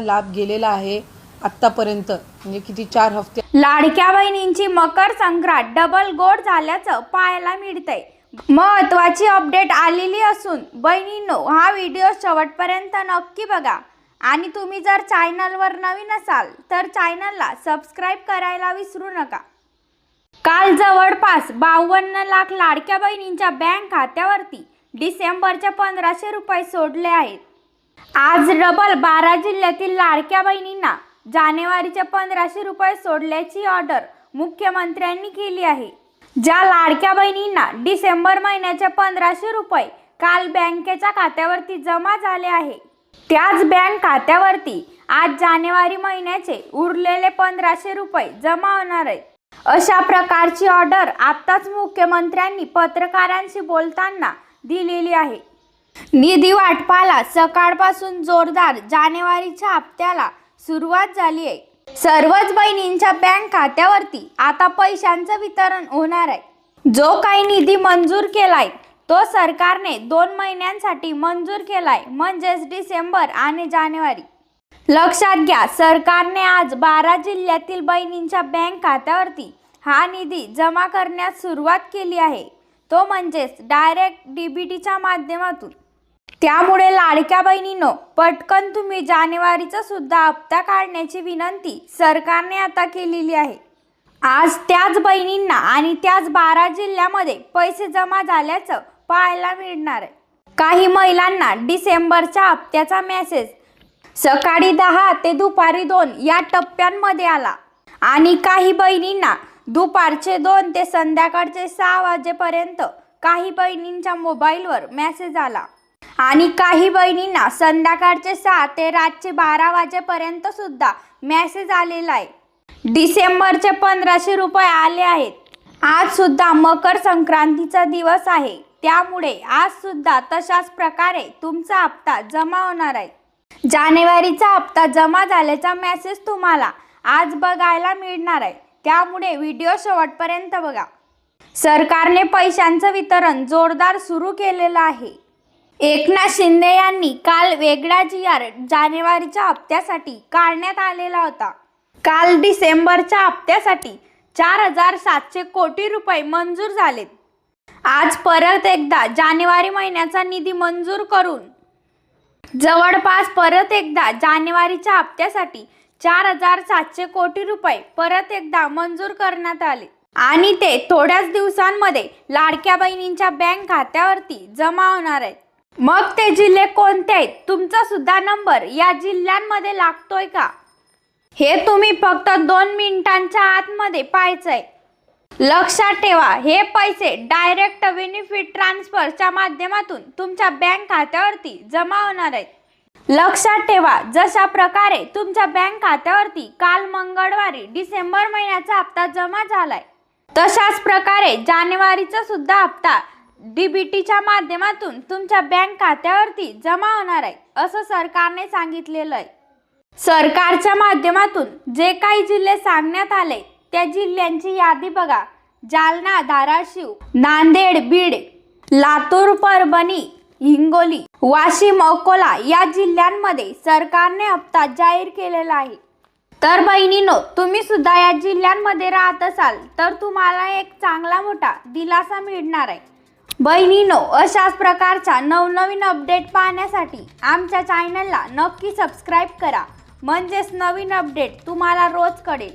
लाभ गेलेला आहे आत्तापर्यंत. म्हणजे किती चार हफ्ते लाडक्या बहिणींची मकर संक्रांत डबल गोड झाल्याचं पाहायला मिळतंय. महत्वाची अपडेट आलेली असून बहिणींनो हा व्हिडिओ शेवटपर्यंत नक्की बघा. आणि तुम्ही जर चॅनलवर नवीन असाल तर चॅनलला सबस्क्राईब करायला विसरू नका. काल जवळपास बावन्न लाख लाडक्या बहिणींच्या बँक खात्यावरती डिसेंबरच्या पंधराशे रुपये सोडले आहेत. आज डबल बारा जिल्ह्यातील लाडक्या बहिणींना जानेवारीचे पंधराशे रुपये सोडल्याची ऑर्डर मुख्यमंत्र्यांनी केली आहे. ज्या लाडक्या बहिणींना डिसेंबर महिन्याचे पंधराशे रुपये काल बँकेच्या खात्यावरती जमा झाले आहे त्याच बँक खात्यावरती आज जानेवारी महिन्याचे उरलेले पंधराशे रुपये जमा होणार आहेत. अशा प्रकारची ऑर्डर आत्ताच मुख्यमंत्र्यांनी पत्रकारांशी बोलताना दिलेली आहे. निधी वाटपाला सकाळपासून जोरदार जानेवारीच्या हप्त्याला सुरुवात झाली आहे. सर्वच बहिणींच्या बँक खात्यावरती आता पैशांचं वितरण होणार आहे. जो काही निधी मंजूर केलाय तो सरकारने दोन महिन्यांसाठी मंजूर केलाय म्हणजेच डिसेंबर आणि जानेवारी. लक्षात घ्या सरकारने आज बारा जिल्ह्यातील बहिणींच्या बँक खात्यावरती हा निधी जमा करण्यास सुरुवात केली आहे. तो म्हणजेच डायरेक्ट डीबीटीच्या माध्यमातून. त्यामुळे लाडक्या बहिणीनं पटकन तुम्ही जानेवारीचा सुद्धा हप्ता काढण्याची विनंती सरकारने आता केलेली आहे. आज त्याच बहिणींना आणि त्याच बारा जिल्ह्यामध्ये पैसे जमा झाल्याचं पाहायला मिळणार आहे. काही महिलांना डिसेंबरच्या हप्त्याचा मेसेज सकाळी दहा ते दुपारी दोन या टप्प्यांमध्ये आला. आणि काही बहिणींना दुपारचे दोन ते संध्याकाळचे सहा वाजेपर्यंत काही बहिणींच्या मोबाईलवर मेसेज आला. आणि काही बहिणींना संध्याकाळचे सहा ते रातचे बारा वाजेपर्यंत सुद्धा मेसेज आलेला आहे. डिसेंबरचे पंधराशे रुपये आले आहेत. आज सुद्धा मकर संक्रांतीचा दिवस आहे. त्यामुळे आज सुद्धा तशाच प्रकारे तुमचा हप्ता जमा होणार आहे. जानेवारीचा हप्ता जमा झाल्याचा मेसेज तुम्हाला आज बघायला मिळणार आहे. त्यामुळे व्हिडिओ शेवटपर्यंत बघा. सरकारने पैशांचं वितरण जोरदार सुरू केलेलं आहे. एकनाथ शिंदे यांनी काल वेगळा जी आर जानेवारीच्या हप्त्यासाठी काढण्यात आलेला होता. काल डिसेंबरच्या हप्त्यासाठी चार हजार सातशे कोटी रुपये मंजूर झालेत. आज परत एकदा जानेवारी महिन्याचा निधी मंजूर करून. जवळपास परत एकदा जानेवारीच्या हप्त्यासाठी चार हजार सातशे कोटी रुपये परत एकदा मंजूर करण्यात आले. आणि ते थोड्याच दिवसांमध्ये लाडक्या बहिणींच्या बँक खात्यावरती जमा होणार आहेत. मग ते जिल्हे कोणते आहेत? तुमचा सुद्धा नंबर या जिल्ह्यांमध्ये लागतोय का? हे तुम्ही फक्त दोन मिनिटांच्या आतमध्ये पाहायचंय. लक्षात ठेवा हे पैसे डायरेक्ट बेनिफिट ट्रान्सफरच्या माध्यमातून तुमच्या बँक खात्यावरती जमा होणार आहेत. लक्षात ठेवा जशा प्रकारे तुमच्या बँक खात्यावरती काल मंगळवारी डिसेंबर महिन्याचा हप्ता जमा झालाय तशाच प्रकारे जानेवारीचा सुद्धा हप्ता डीबीटीच्या माध्यमातून तुमच्या बँक खात्यावरती जमा होणार आहे असं सरकारने सांगितलेलं आहे. सरकारच्या माध्यमातून जे काही जिल्हे सांगण्यात आले त्या जिल्ह्यांची यादी बघा. जालना धाराशिव नांदेड बीड लातूर परभणी हिंगोली वाशिम अकोला या जिल्ह्यांमध्ये सरकारने हप्ता जाहीर केलेला आहे. तर बहिणीनो तुम्ही सुद्धा या जिल्ह्यांमध्ये राहत असाल तर तुम्हाला एक चांगला मोठा दिलासा मिळणार आहे. बहिणीनो अशाच प्रकारच्या नवनवीन अपडेट पाहण्यासाठी आमच्या चॅनलला नक्की सबस्क्राईब करा. म्हणजेच नवीन अपडेट तुम्हाला रोज कळेल